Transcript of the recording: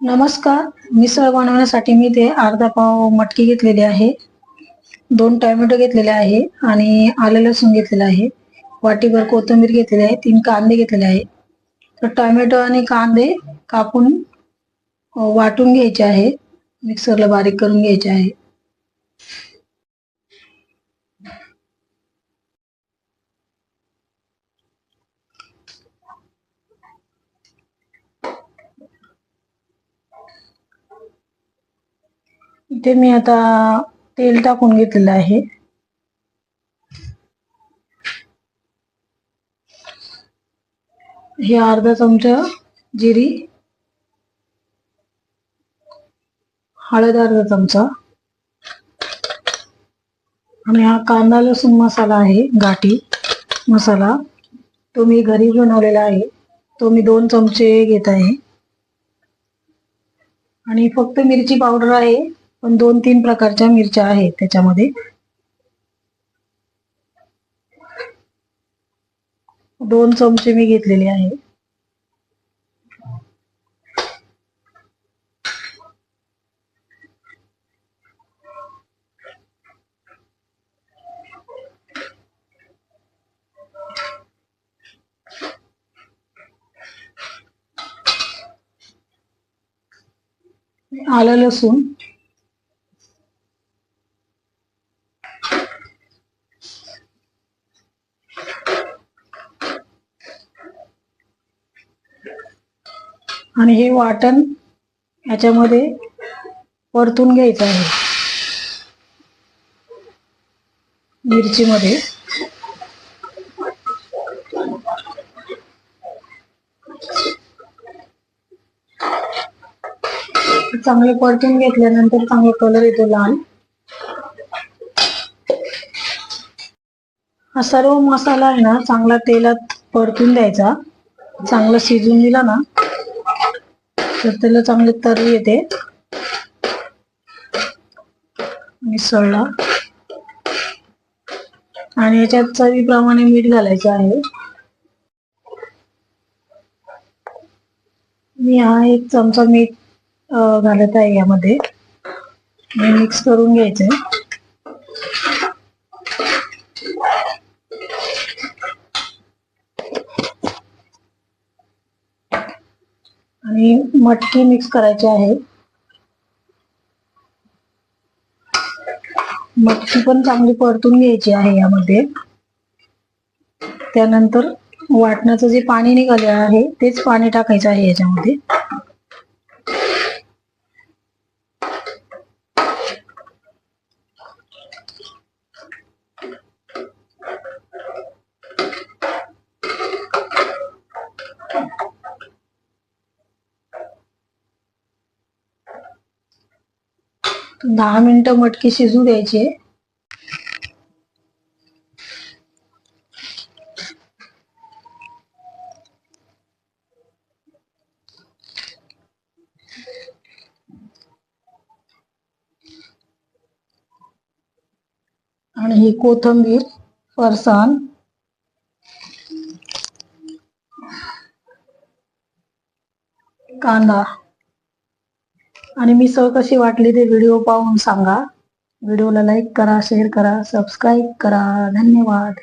नमस्कार. मिसळ बनवण्यासाठी मी ते अर्धा पाव मटकी घेतलेली आहे. दोन टोमॅटो घेतलेले आहे आणि आलं लसूण घेतलेलं आहे. वाटीभर कोथिंबीर घेतलेली आहे. तीन कांदे घेतलेले आहे. तर टोमॅटो आणि कांदे कापून वाटून घ्यायचे आहे. मिक्सरला बारीक करून घ्यायचे आहे. इथे मी आता तेल टाकून घेतलेलं आहे. हे अर्धा चमचा जिरी. हळद अर्धा चमचा. आणि हा कांदा लसूण मसाला आहे गाठी मसाला. तो मी घरी बनवलेला आहे. तो मी दोन चमचे घेत आहे. आणि फक्त मिरची पावडर आहे. पण दोन तीन प्रकारच्या मिरच्या आहेत त्याच्यामध्ये. दोन चमचे मी घेतलेले आहे आलं लसूण. आणि हे वाटण याच्यामध्ये परतून घ्यायचं आहे. मिरचीमध्ये. चांगले परतून घेतल्यानंतर चांगला कलर येतो लाल. हा सर्व मसाला आहे ना चांगला तेलात परतून द्यायचा. चांगला शिजून दिला ना तर त्याला चांगली तरी येते. मिसळला आणि याच्यात चवीप्रमाणे मीठ घालायचं आहे. मी हा एक चमचा मीठ घालत आहे यामध्ये. मिक्स करून घ्यायचंय. आणि मटकी मिक्स करायची आहे. मटकी पण चांगली परतून घ्यायची आहे यामध्ये. त्यानंतर वाटणाचं जे पाणी निघाले आहे तेच पाणी टाकायचं आहे याच्यामध्ये. दहा मिनिटं मटकी शिजू द्यायची. आणि ही कोथंबीर फरसाण. कांदा. आणि मिसळ कशी वाटली ते व्हिडिओ पाहून सांगा. व्हिडिओला लाईक करा शेअर करा सबस्क्राईब करा. धन्यवाद.